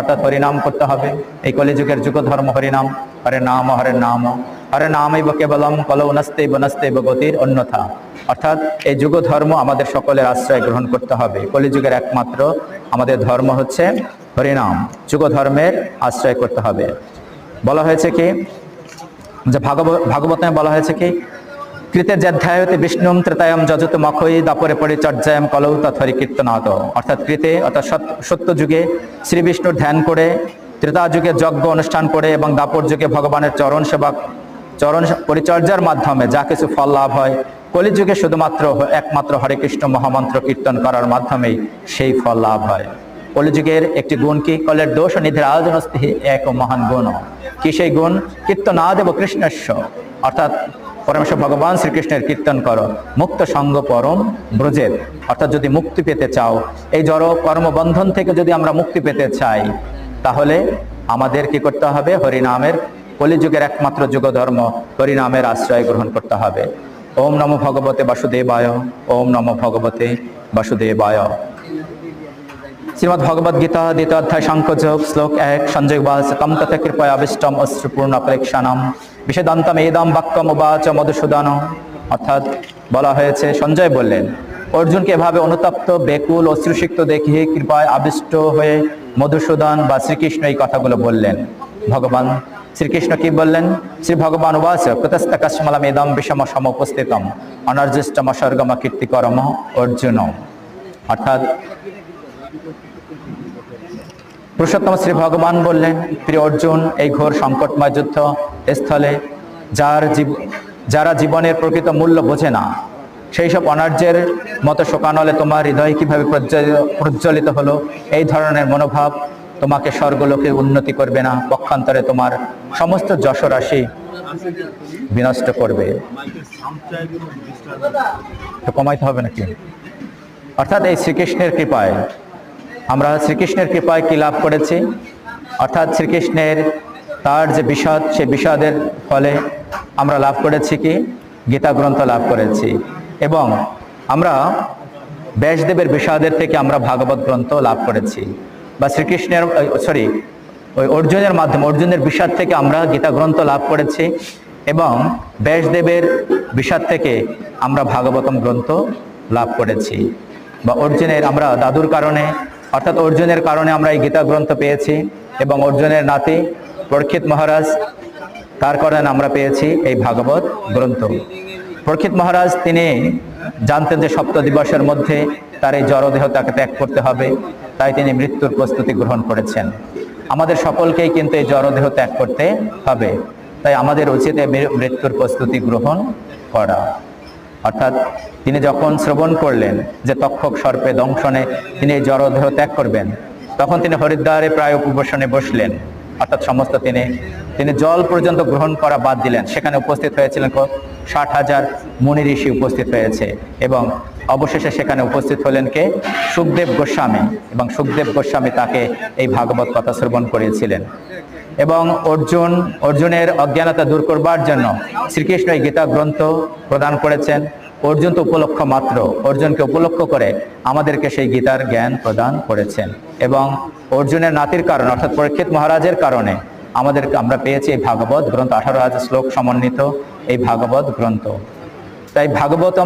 অর্থাৎ হরিনাম করতে হবে। এই কলিযুগের যুগ ধর্ম হরিনাম। হরে নাম হরে নাম। হরে নামৈব কেবলম কলৌ নস্তে বনস্তে গতির অন্যথা। অর্থাৎ এই যুগ ধর্ম আমাদের সকলের আশ্রয় গ্রহণ করতে হবে। কলিযুগের একমাত্র আমাদের ধর্ম হচ্ছে হরিনাম। যুগ ধর্মের আশ্রয় করতে হবে। বলা হয়েছে কি? যে ভাগব ভাগবতে বলা হয়েছে কি? কৃতে যাধ্যায়তে বিষ্ণুম ত্রেতায়ম যজত মখই দাপরে পরিচর্যায়ম কলৌ তথরি কীর্তনাথ অর্থাৎ কৃতে, অর্থাৎ সত- সত্য যুগে শ্রী বিষ্ণুর ধ্যান করে, ত্রেতা যুগে যজ্ঞ অনুষ্ঠান করে এবং দাপর যুগে ভগবানের চরণ সেবা, চরণ পরিচর্যার মাধ্যমে যা কিছু ফল লাভ হয়, কলিযুগে শুধুমাত্র একমাত্র হরে কৃষ্ণ মহামন্ত্র কীর্তন করার মাধ্যমেই সেই ফল লাভ হয়। কলিযুগের একটি গুণ কি? কলের দোষ ও নিধির আয়োজন এক মহান গুণ। কি সেই গুণ? কীর্তনাদ এবং কৃষ্ণস্ব। অর্থাৎ পরমেশ্বর ভগবান শ্রীকৃষ্ণের কীর্তন করো। মুক্ত সঙ্গ পরম ব্রজের। অর্থাৎ যদি মুক্তি পেতে চাও, এই জড় কর্মবন্ধন থেকে যদি আমরা মুক্তি পেতে চাই, তাহলে আমাদের কি করতে হবে? হরিনামের কলিযুগের একমাত্র যুগ ধর্ম হরিনামের আশ্রয় গ্রহণ করতে হবে। ওম নমো ভগবতে বাসুদেবায়, ওম নমো ভগবতে বাসুদেবায়। শ্রীমদ ভগবদ গীতা দ্বিতীয় অধ্যায় সাংখ্যযোগ শ্লোক এক, সঞ্জয় বাস তম তথা কৃপয়া আবিষ্টম অশ্রুপূর্ণ প্রেক্ষানাম বিষেদান্তম এদম বাক্যম উবাচ মধুসূদন। অর্থাৎ বলা হয়েছে, সঞ্জয় বললেন, অর্জুনকে এভাবে অনুতপ্ত বেকুল অশ্রুসিক্ত দেখিয়ে কৃপায় আবিষ্ট হয়ে মধুসূদন বা শ্রীকৃষ্ণ এই কথাগুলো বললেন। ভগবান শ্রীকৃষ্ণ কি বললেন? শ্রী ভগবান উবাচ কৃতস্থ কশ্মলম এদম বিষম সম উপস্থিতম অনর্জিষ্টম স্বর্গম কীর্তিকরম অর্জুন অর্থাৎ পুরুষোত্তম শ্রী ভগবান বললেন, প্রিয় অর্জুন, এই ঘোর সংকটময় যুদ্ধ স্থলে যার যারা জীবনের প্রকৃত মূল্য বোঝে না, সেই সব অনার্যের মতো শোকানলে তোমার হৃদয় কীভাবে প্রজ্জ্বল- প্রজ্বলিত হলো? এই ধরনের মনোভাব তোমাকে স্বর্গলোকে উন্নতি করবে না, পক্ষান্তরে তোমার সমস্ত যশরাশি বিনষ্ট করবে। কমাইতে হবে নাকি? অর্থাৎ এই শ্রীকৃষ্ণের কৃপায় আমরা শ্রীকৃষ্ণের কৃপায় কি লাভ করেছি? অর্থাৎ শ্রীকৃষ্ণের তার যে বিষাদ, সেই বিষাদের ফলে আমরা লাভ করেছি কি? গীতা গ্রন্থ লাভ করেছি। এবং আমরা ব্যাসদেবের বিষাদের থেকে আমরা ভাগবত গ্রন্থ লাভ করেছি। বা শ্রীকৃষ্ণের সরি ওই অর্জুনের মাধ্যমে, অর্জুনের বিষাদ থেকে আমরা গীতা গ্রন্থ লাভ করেছি এবং ব্যাসদেবের বিষাদ থেকে আমরা ভাগবতম গ্রন্থ লাভ করেছি। বা অর্জুনের, আমরা দাদুর কারণে অর্থাৎ অর্জুনের কারণে আমরা এই গীতা গ্রন্থ পেয়েছি এবং অর্জুনের নাতি প্রক্ষিত মহারাজ, তার কারণে আমরা পেয়েছি এই ভাগবত গ্রন্থ। প্রক্ষিত মহারাজ, তিনি জানতেন যে সপ্ত দিবসের মধ্যে তার এই জড়দেহ তাকে ত্যাগ করতে হবে, তাই তিনি মৃত্যুর প্রস্তুতি গ্রহণ করেছেন। আমাদের সকলকেই কিন্তু এই জড়দেহ ত্যাগ করতে হবে, তাই আমাদের উচিত মৃত্যুর প্রস্তুতি গ্রহণ করা। অর্থাৎ তিনি যখন শ্রবণ করলেন যে তক্ষক সর্পে দংশনে তিনি এই জড়দেহ ত্যাগ করবেন, তখন তিনি হরিদ্বারে প্রায় উপবেশনে বসলেন। অর্থাৎ সমস্ত তিনি তিনি জল পর্যন্ত গ্রহণ করা বাদ দিলেন। সেখানে উপস্থিত হয়েছিলেন ষাট হাজার মুনি ঋষি উপস্থিত হয়েছে এবং অবশেষে সেখানে উপস্থিত হলেন কে? সুখদেব গোস্বামী। এবং সুখদেব গোস্বামী তাকে এই ভাগবত কথা শ্রবণ করিয়েছিলেন। এবং অর্জুন, অর্জুনের অজ্ঞানতা দূর করবার জন্য শ্রীকৃষ্ণ এই গীতা গ্রন্থ প্রদান করেছেন। অর্জুন তো উপলক্ষ মাত্র। অর্জুনকে উপলক্ষ করে আমাদেরকে সেই গীতার জ্ঞান প্রদান করেছেন এবং অর্জুনের নাতির কারণে, অর্থাৎ পরীক্ষিত মহারাজের কারণে আমাদেরকে আমরা পেয়েছি এই ভাগবত গ্রন্থ। আঠারো হাজার শ্লোক সমন্বিত এই ভাগবত গ্রন্থ। তাই ভাগবত